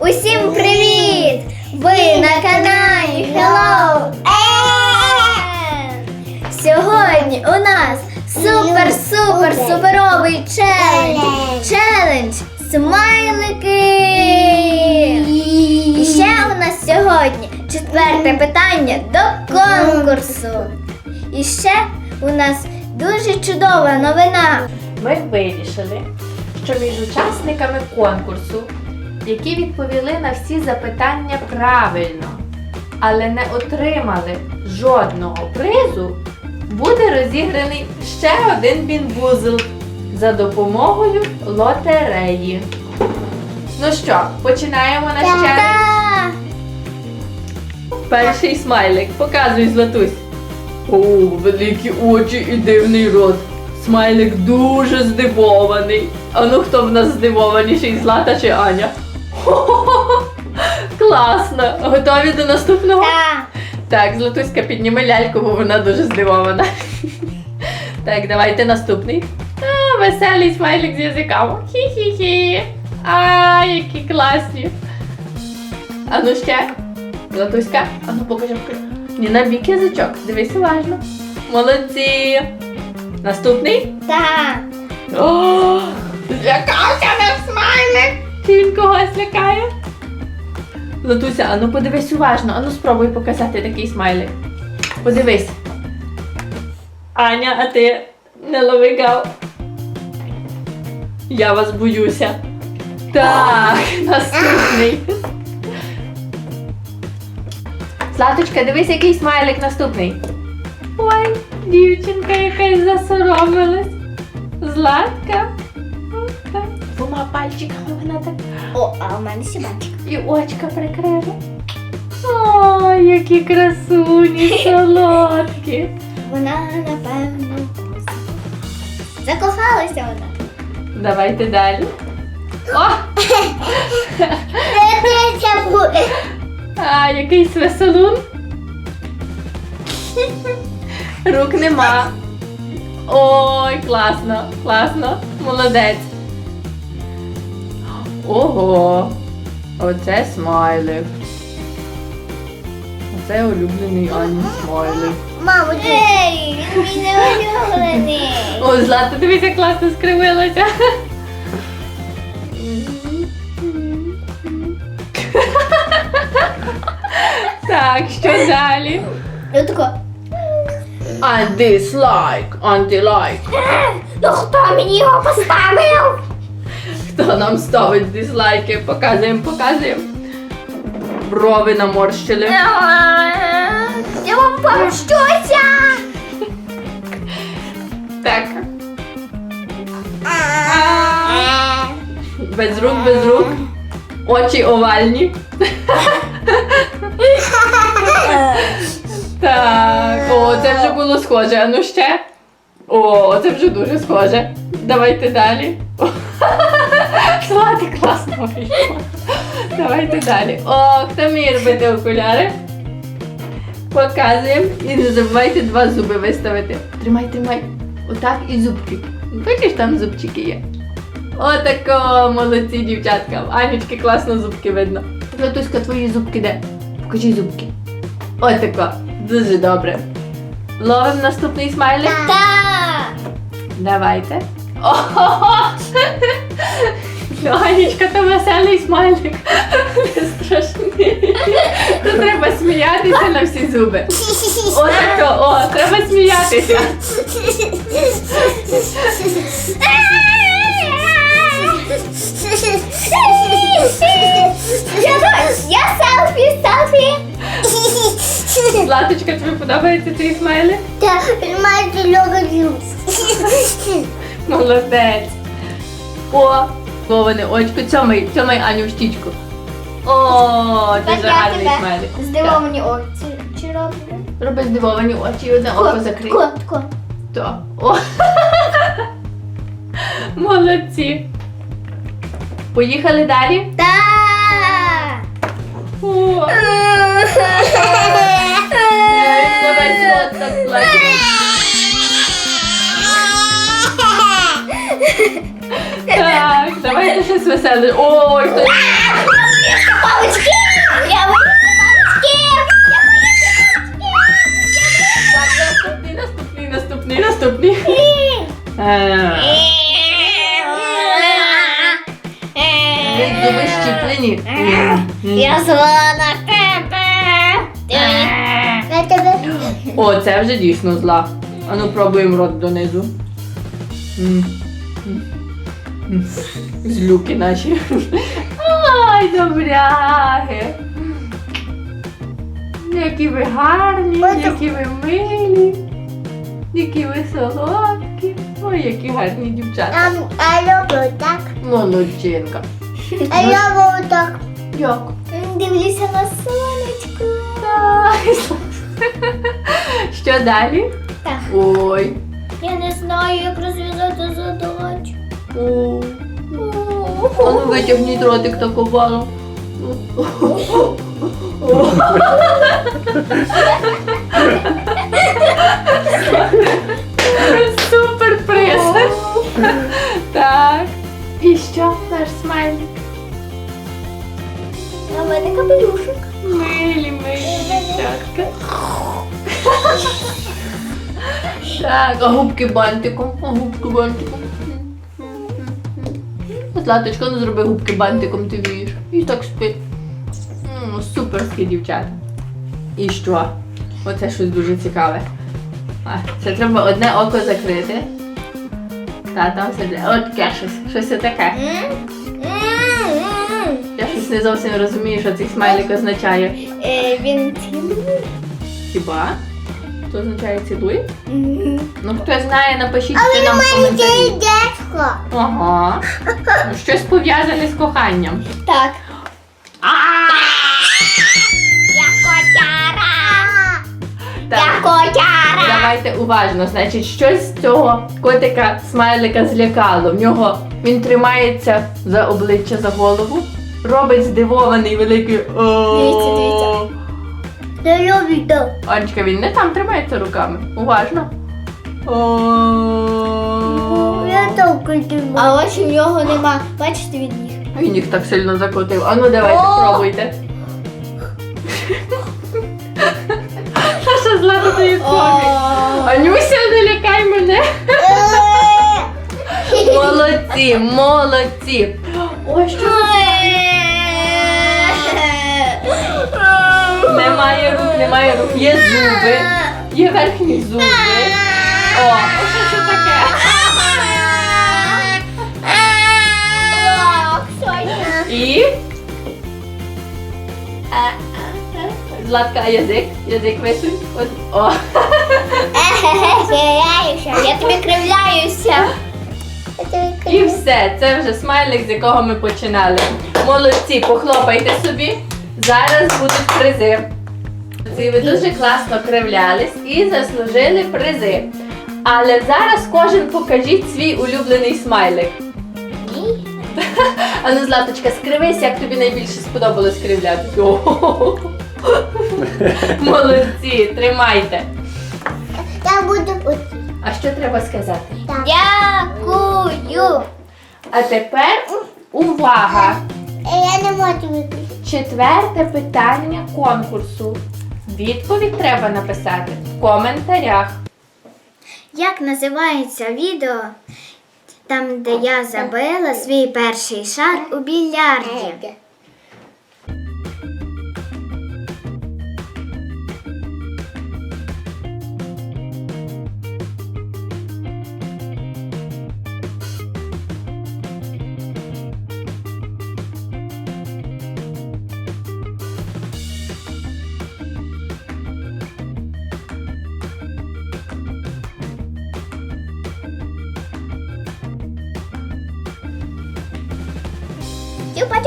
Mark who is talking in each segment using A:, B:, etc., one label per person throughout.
A: Усім привіт! Ви на каналі Hello Сьогодні у нас супер-супер суперовий челендж! Челендж смайлики! І ще у нас сьогодні четверте питання до конкурсу. І ще у нас дуже чудова новина.
B: Ми вирішили, що між учасниками конкурсу, які відповіли на всі запитання правильно, але не отримали жодного призу, буде розіграний ще один бінбузл за допомогою лотереї. Ну що, починаємо наш челендж. Перший смайлик. Показуй, Златусь. О, великі очі і дивний рот. Смайлик дуже здивований. А ну хто в нас здивованіший, Злата чи Аня? Класно! Готові до наступного?
A: Та!
B: Так, Златуська, підніми ляльку, бо вона дуже здивована. Так, давайте наступний. А, веселий смайлик з язиками. Хі-хі-хі. А, які класні. А ну ще. Златуська, а ну покажи. Ні, на бік язичок. Дивись уважно. Молодці. Наступний.
A: Та!
B: О, злякався наш смайлик. Чи він когось лякає? Златуся, а ну подивись уважно, а ну спробуй показати такий смайлик. Подивись. Аня, а ти не лови гав. Я вас боюся. Так, наступний. Златочка, дивись, який смайлик наступний. Ой, дівчинка якась засоромилась. Златка. Отак. Вона так
A: О, а у мене сібачка.
B: і очка прикрила. Ой, які красуні, солодкі.
A: Вона, напевно, закохалася вона.
B: Давайте далі. О!
A: Це буде.
B: А, якийсь веселун. Рук нема. Ой, класно, класно. Молодець. Ого. Оце смайлик. Оце улюблений Ані смайлик.
A: Мамо, Ей, він не улюблений.
B: О, Злата, дивись, як класно скривилася. Так, що далі?
A: Ну тако.
B: Антислайк, антилайк.
A: Ну хто мені його поставив?
B: Хто нам ставить дизлайки? Показуємо, показуємо. Брови наморщили.
A: Я вам помщуся.
B: Так. Без рук, без рук. Очі овальні. Так, о, це вже було схоже. А ну ще. О, це вже дуже схоже. Давайте далі. Вийшло. Давайте далі. О, хто вміє робити окуляри? Показуємо. І не забувайте два зуби виставити. Тримай, тримай. Отак і зубки. Бачиш, там зубчики є. Отако, молодці дівчатка. Анічки класно зубки видно. Златуська, твої зубки де? Покажи зубки. Отако. Дуже добре. Ловимо наступний смайлик.
A: Та.
B: Давайте. Ого! Ну, Анічка, то веселий смайлик. Не страшний. То треба сміятися на всі зуби. Отако, о, треба сміятися.
A: Я, я селфі, селфі.
B: Златочка, тобі подобається цей смайлик?
A: Так, Та майже люблю.
B: Молодець. О, Воване очко, цьомай, цьомай Аню в щічку. О, дуже гарний смайлик.
A: Здивовані очі. Чи роблю?
B: Так. Роби здивовані очі і одне око закрий.
A: Котко.
B: То. О. Молодці. Поїхали далі.
A: Та.
B: О. Давай злот так. Так, Давай щось веселе. Ой, хто. Палички! Я Наступний, наступний, наступний, наступний. Е, ви Дуже щіплені.
A: Я звала на тебе. Я тебе.
B: О, це вже дійсно зла. Ану пробуємо рот донизу. М. М. Злюки наші. Ай, добряги. Які ви гарні, які ви милі, які ви солодкі. Ой, які гарні дівчата.
A: А люблю так.
B: Молодчинка.
A: А я люблю так.
B: Як?
A: Дивлюся на сонечко.
B: Що далі?
A: Так.
B: Ой.
A: Я не знаю, як розв'язати задачу.
B: А ну витягніть ротик такого. Супер приз. Так. І що наш смайлик?
A: А в мене капелюшок.
B: Милі, милі дівчатка. Так, а губки бантиком, а губки бантиком. От латочка, ну зроби губки бантиком, ти вієш. І так спи. М, Суперські дівчата. І що? Оце щось дуже цікаве. А, це треба одне око закрити. Та, там все. для- От таке щось. Щось таке. Я щось не зовсім розумію, що цей смайлик означає.
A: Е, Він цілий.
B: Хіба? Що означає цілує? Ну хто знає, напишіть це нам в коментарі. Ага. Ну, Щось пов'язане з коханням.
A: Так. Я котяра.
B: Так,
A: котяра.
B: давайте уважно. Значить, щось з цього котика смайлика злякало. В нього він тримається за обличчя, за голову, робить здивований великий.
A: Дивіться, дивіться. Я люблю.
B: Анечка, він не там тримається руками. Уважно. О.
A: А ось у нього нема. Бачите від них.
B: Він їх так сильно закотив. А ну давайте
A: О!
B: пробуйте. Наша злата тобі комік. Анюся, не лякай мене. Молодці, молодці. Ой, що немає рук, немає рук. Є зуби, є верхні зуби. О, що це таке? І. Златка, язик? Язик висунь. О.
A: Я тобі кривляюся.
B: І все, це вже смайлик, з якого ми починали. Молодці, похлопайте собі. Зараз будуть призи. Ви дуже класно кривлялись і заслужили призи. Але зараз кожен покажіть свій улюблений смайлик. А ну, Златочка, скривись, як тобі найбільше сподобалось кривлятись. О, Молодці, тримайте.
A: Я буду.
B: А що треба сказати?
A: Дякую.
B: А тепер увага!
A: Я не можу виключити.
B: Четверте питання конкурсу. Відповідь треба написати в коментарях.
A: Як називається відео, там, де я забила свій перший шар у більярді?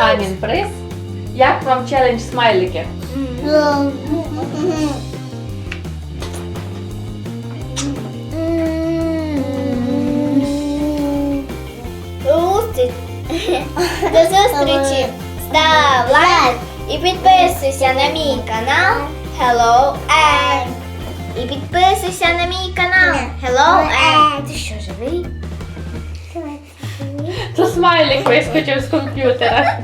B: Анін приз. Як вам челендж смайлики?
A: До зустрічі. Став лайк і підписуйся на мій канал Hello Ann. І підписуйся на мій канал Hello Ann. Ти що, живий?
B: Це смайлик вискочив з комп'ютера.